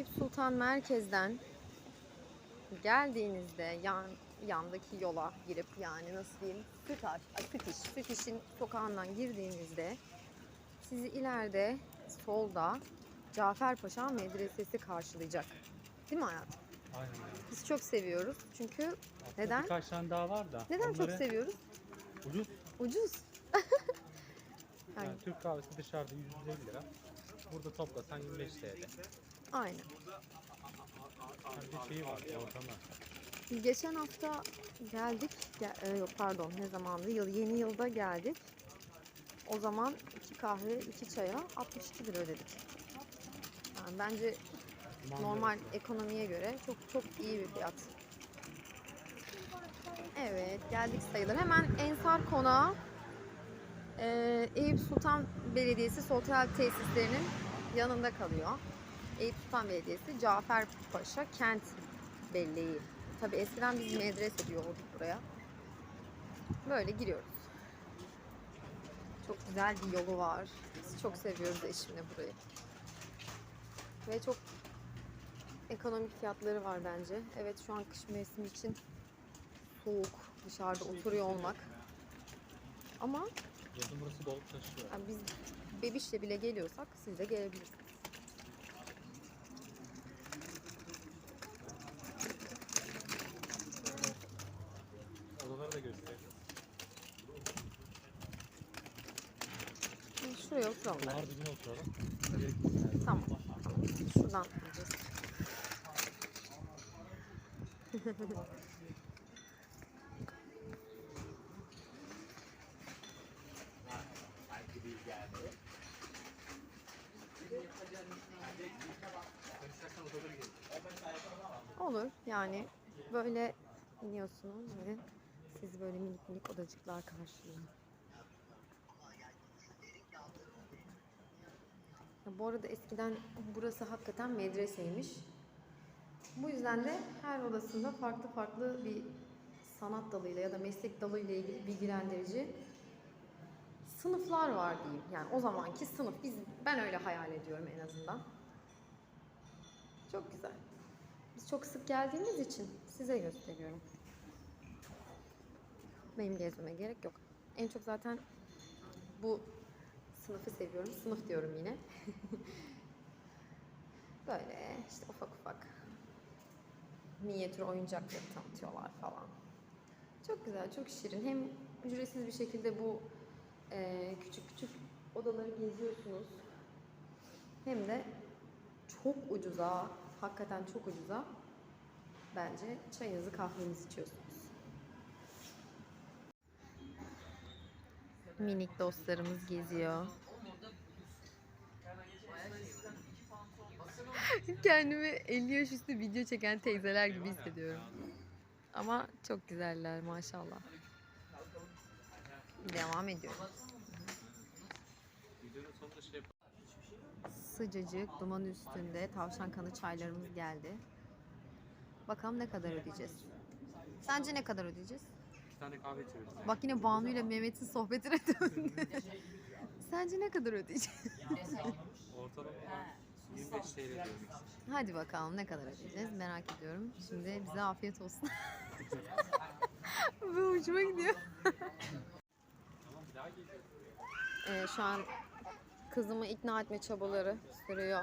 Eyüp Sultan Merkez'den geldiğinizde yan, yandaki yola girip yani nasıl diyeyim Sütaş, Sütiş, Sütiş'in sokağından girdiğinizde sizi ileride solda Caferpaşa Medresesi karşılayacak. Değil mi hayatım? Aynen. Biz çok seviyoruz çünkü Aslında Neden? Birkaç tane daha var da. neden çok seviyoruz? Ucuz. Ucuz. Yani, Yani Türk kahvesi dışarıda 150 lira. Burada toplasan 25 TL. Aynen. Bir şeyi var ortamı. Biz geçen hafta geldik. Ge- e, yok pardon ne zamandı? Yıl, yeni yılda geldik. O zaman iki kahve, iki çaya 62 lira ödedik. Yani bence normal ekonomiye göre çok çok iyi bir fiyat. Evet geldik sayılır. Hemen Ensar Konağı e, Eyüp Sultan Belediyesi Sosyal Tesislerinin yanında kalıyor. Eyüp Sultan Belediyesi Caferpaşa Kent Belleği. Tabi eskiden biz medrese diyorduk buraya. Böyle giriyoruz. Çok güzel bir yolu var. Biz çok seviyoruz eşimle burayı. Ve çok ekonomik fiyatları var bence. Evet şu an kış mevsimi için soğuk dışarıda oturuyor olmak. Ama yani biz bebişle bile geliyorsak siz de gelebilirsiniz. Odaları da göstereyim. Şimdi Şuraya oturalım. Duvar dibine oturalım. Tamam. tamam. Şuradan gideceğiz. Olur yani böyle iniyorsunuz ve sizi böyle minik minik odacıklar karşılıyor. Bu arada eskiden burası hakikaten medreseymiş. Bu yüzden de her odasında farklı farklı bir sanat dalıyla ya da meslek dalıyla ilgili bilgilendirici sınıflar var diyeyim. Yani o zamanki sınıf. Biz, ben öyle hayal ediyorum en azından. Çok güzel. Biz çok sık geldiğimiz için size gösteriyorum. Benim gezmeme gerek yok. En çok zaten bu sınıfı seviyorum. Sınıf diyorum yine. Böyle işte ufak ufak minyatür oyuncakları tanıtıyorlar falan. Çok güzel, çok şirin. Hem ücretsiz bir şekilde bu eee, küçük küçük odaları geziyorsunuz. Hem de çok ucuza, hakikaten çok ucuza bence çayınızı kahvenizi içiyorsunuz. Minik dostlarımız geziyor. Kendimi 50 yaş üstü video çeken teyzeler gibi hissediyorum. Ama çok güzeller maşallah. Devam ediyoruz. Sıcacık duman üstünde tavşan kanı çaylarımız geldi. Bakalım ne kadar ödeyeceğiz. Sence ne kadar ödeyeceğiz? Tane kahve içiyoruz. Bak yine Banu ile Mehmet'in sohbetine döndü. Sence ne kadar ödeyeceğiz? Ortalama 25 TL diyorum. Hadi bakalım ne kadar ödeyeceğiz merak ediyorum. Şimdi bize afiyet olsun. Bu hoşuma gidiyor. Tamam bir daha geliyor. Ee, şu an kızımı ikna etme çabaları sürüyor.